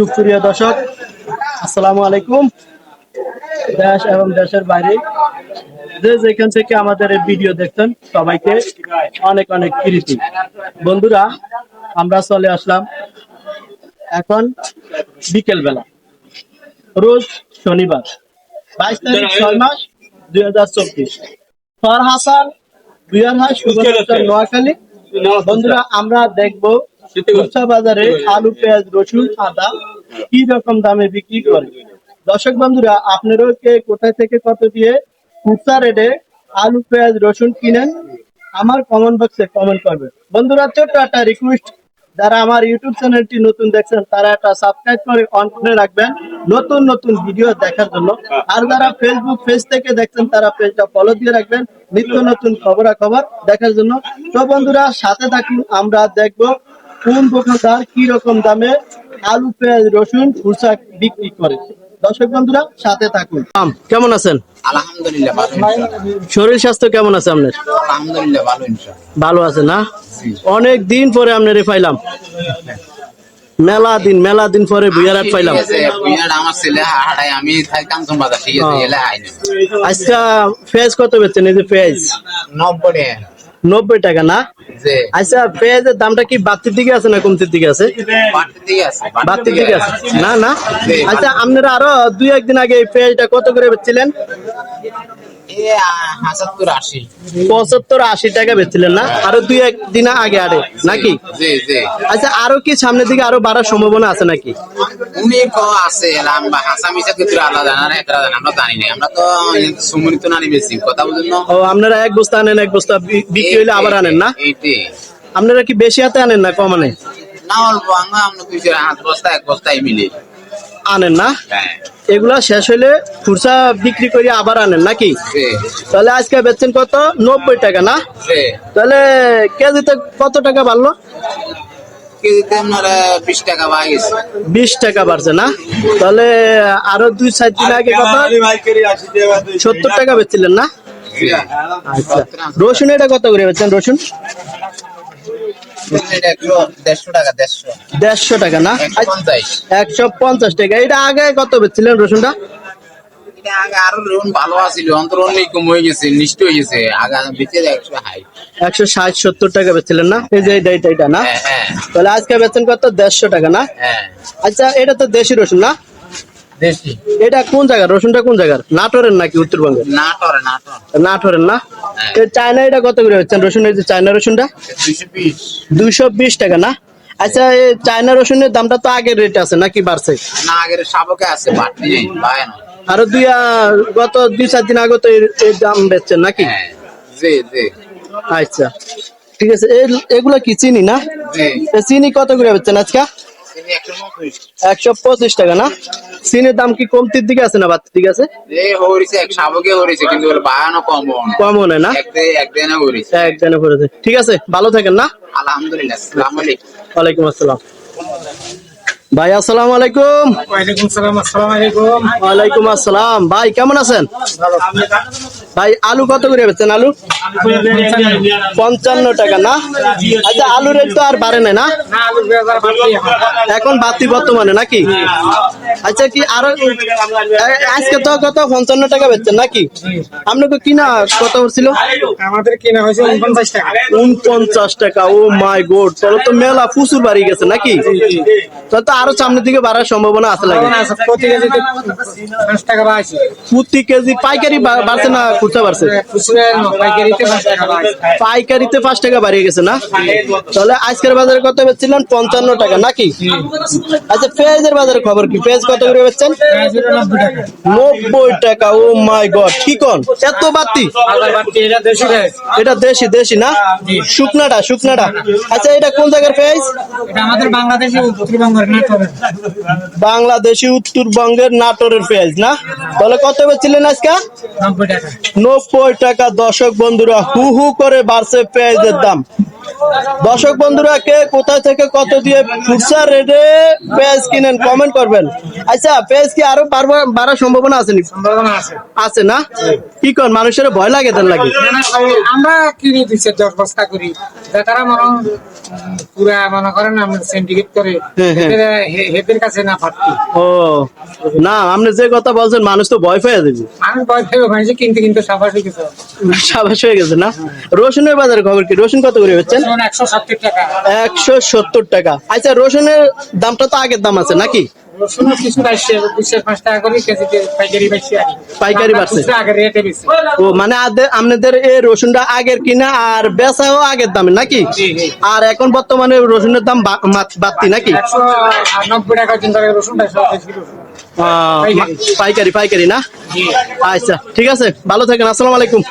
সুপ্রিয় দর্শক আসসালামু আলাইকুম। দেশ এবং দেশের বাইরে যে যেখান থেকে আমাদের এই ভিডিও দেখছেন সবাইকে অনেক অনেক প্রীতি। বন্ধুরা আমরা চলে আসলাম এখন বিকেল বেলা রোজ শনিবার বাইশ তারিখ ছয় মাস দুই হাজার চব্বিশ। ফর হাসান বিয়ার হাস নোয়াখালী। বন্ধুরা আমরা দেখব খুচরা বাজারে আলু পেঁয়াজ রসুন আদা কি রকম দামে বিক্রি করে? দর্শক বন্ধুরা আপনারাও কে কোথায় থেকে কত দিয়ে খুচরা রেটে আলু পেঁয়াজ রসুন কিনেন আমার কমেন্ট বক্সে কমেন্ট করবে বন্ধুরা ছোট্ট একটা রিকোয়েস্ট যারা আমার ইউটিউব চ্যানেলটি নতুন দেখছেন তারা একটা সাবস্ক্রাইব করে অন করে রাখবেন নতুন নতুন ভিডিও দেখার জন্য। আর যারা ফেসবুক পেজ থেকে দেখছেন তারা পেজটা ফলো দিয়ে রাখবেন। নিত্য নতুন খবরাখবর দেখার জন্য। তো বন্ধুরা সাথে থাকুন আমরা দেখব কোন দোকানদার কি রকম দামে আলু পেঁয়াজ রসুন খুচরা বিক্রি করে? দর্শক বন্ধুরা সাথে থাকুন। কেমন আছেন? আলহামদুলিল্লাহ ভালো শরীর স্বাস্থ্য কেমন আছে আপনার? আলহামদুলিল্লাহ ভালো ভালো আছে না? অনেক দিন পরে আপনারে পাইলাম। মেলা দিন মেলা দিন পরে বুয়ারাট পাইলাম। আমার ছেলে আমি ঠিক আছে আজকে পেঁয়াজ কত বেচছেন? এই যে নব্বই টাকা। নব্বই টাকা না? আচ্ছা পেঁয়াজের দামটা কি বাড়তির দিকে আছে না কমতির দিকে আছে? বাড়তির দিকে আছে না না? আচ্ছা আপনারা আরও দুই একদিন আগে এই পেঁয়াজটা কত করে বেচছিলেন? এ আ- হাজাত্তর আশি পঁচাত্তর আশি টাকা বেচছিলেন না? আরও দুই একদিন আগে আরে নাকি? জি জি। আচ্ছা আরও কি সামনের দিকে আরও বাড়ার সম্ভাবনা আছে নাকি? উনি ক আছে আমরা হাসাম হিসাব কিন্তু আলাদা না একটা আলাদা আমরা জানি না। আমরা তো সুমনিত নানি বেশি কথা বুঝুন ও আপনারা এক বস্তা আনেন এক বস্তা বিক্রি হইলে আবার আনেন না? আপনারা কি বেশি হাতে আনেন না কম আনেন না অল্প আমরা আমরা দুই চার হাত বস্তা এক বস্তায় মিলে। আনেন না? হ্যাঁ। এগুলা শেষ হইলে খুচরা বিক্রি করে আবার আনেন নাকি? তাহলে আজকে বেচছেন কত? নব্বই টাকা না? তাহলে কেজিতে কত টাকা বাড়লো? বিশ টাকা বাড়ছে না? তাহলে আরও দুই চার দিন আগে কত? সত্তর টাকা বেচছিলেন না? আচ্ছা। রসুন এটা কত করে বেচছেন? রসুন? দেড়শো টাকা না? একশো পঞ্চাশ টাকা। এটা আগে কত বেচছিলেন রসুনটা? একশো ষাট। সত্তর টাকা বেচছিলেন না? এই যে এটা এটা না? তাহলে আজকে বেচছেন কত? দেড়শো টাকা না? হ্যাঁ। আচ্ছা এটা তো দেশি রসুন না? দেশি। এটা কোন জায়গার? রসুনটা কোন জায়গার? নাটোরের নাকি উত্তরবঙ্গের? নাটর নাটর। নাটোরের না? চায়না এটা কত করে হচ্ছেন রসুন এই যে চায়না রসুনটা? দুইশো বিশ। টাকা না? আচ্ছা চায়না রসুনের দামটা তো আগের রেট আছে নাকি বাড়ছে? না আগের শাবকে আছে বাড়তি নেই না। আরও দুই গত দুই চার দিন আগে তো এর- এর দাম বেচছেন নাকি? হ্যাঁ জি জি। আচ্ছা ঠিক আছে। এই- এগুলা কি চিনি না? চিনি কত করে বেচছেন আজকে? একশো পঁচিশ টাকা না? চিনির দাম কি কমতির দিকে আছে না বাড়তির দিকে আছে? যে হরিছে এক শাবকে হরিছে কিন্তু ওর বায়ানো কম হন কম মনে হয় না? একদিনে ঠিক আছে ভালো থাকেন না? আলহামদুলিল্লাহ ওয়ালাইকুম আসসালাম। ভাই আসসালামু আলাইকুম। ওয়ালাইকুম সালাম আসসালামু আলাইকুম। ওয়ালাইকুম আসসালাম। ভাই কেমন আছেন? ভাই আলু কত করে বেচছেন আলু? পঞ্চান্ন টাকা না? আচ্ছা আলু রেট তো আর বাড়ে নাই না? না আলু বাজার বাড়তি এখন। বাড়তি বর্তমানে নাকি? আচ্ছা কি আরও আজকে তো কত? পঞ্চান্ন টাকা বেচছেন নাকি? আপনাকে কিনা কত ছিল আমাদের কিনা হয়েছে উনপঞ্চাশ টাকা। উনপঞ্চাশ টাকা ও মাই গোড তাহলে তো মেলা প্রচুর বাড়ি গেছে নাকি? তাহলে তো আরও সামনের দিকে বাড়ার সম্ভাবনা আছে লাগে প্রতি কেজিতে পাঁচ টাকা বাড়ছে। প্রতি কেজি পাইকারি বাড়ছে না খুচরা পাইকারিতে বাড়ছে। পাইকারিতে পাঁচ টাকা বাড়িয়ে গেছে না? তাহলে আজকের বাজারে কত বেচছিলেন? পঞ্চান্ন টাকা নাকি? আচ্ছা পেঁয়াজের বাজারে খবর কি? পেঁয়াজ কত করে বেচছেন? নব্বই টাকা ও মাই গড কি কোন? এত বাড়তি? এটা দেশি দেশি না? শুকনাটা শুকনাটা। আচ্ছা এটা কোন জায়গার পেঁয়াজ? বাংলাদেশে উত্তরবঙ্গের নাটোরের পেঁয়াজ না? তাহলে কত বেচছিলেন আজকে? নব্বই টাকা। নব্বই টাকা দর্শক বন্ধুরা হু হু করে বাড়ছে পেঁয়াজের দাম। দর্শক বন্ধুরা কে কোথায় থেকে কত দিয়ে ফুটসার রেটে পেঁয়াজ কিনেন কমেন্ট করবেন। আচ্ছা পেঁয়াজ কি আরও বাড়ার সম্ভাবনা আছে নি আছে। না? কি কর মানুষের ভয় লাগে তার লাগে আমরা কিনে দিচ্ছি দশ বস্তা করি। তারা মনে পুরা মনে করেন আমরা সিন্ডিকেট করে হ্যাঁ, হ্যাঁ। হেদের কাছে না ফাটতি ও না আপনি যে কথা বলছেন মানুষ তো ভয় পেয়ে দেবে মানুষ ভয় পেয়ে ভাইছে কিনতে কিনতে সাবাস হয়ে গেছে। সাবাস হয়ে গেছে না? রসুনের বাজারে খবর কি? রসুন কত করে হচ্ছেন একশো সত্তর টাকা। আচ্ছা রসুনের দামটা তো আগের দাম আছে নাকি? পাইকারি বাড়ছে। ও মানে আপনাদের এই রসুনটা আগের কিনা আর বেচাও আগের দামে নাকি। আর এখন বর্তমানে রসুনের দাম বাড়তি নাকি। পাইকারি। পাইকারি না? আচ্ছা ঠিক আছে। ভালো থাকেন আসসালামু আলাইকুম।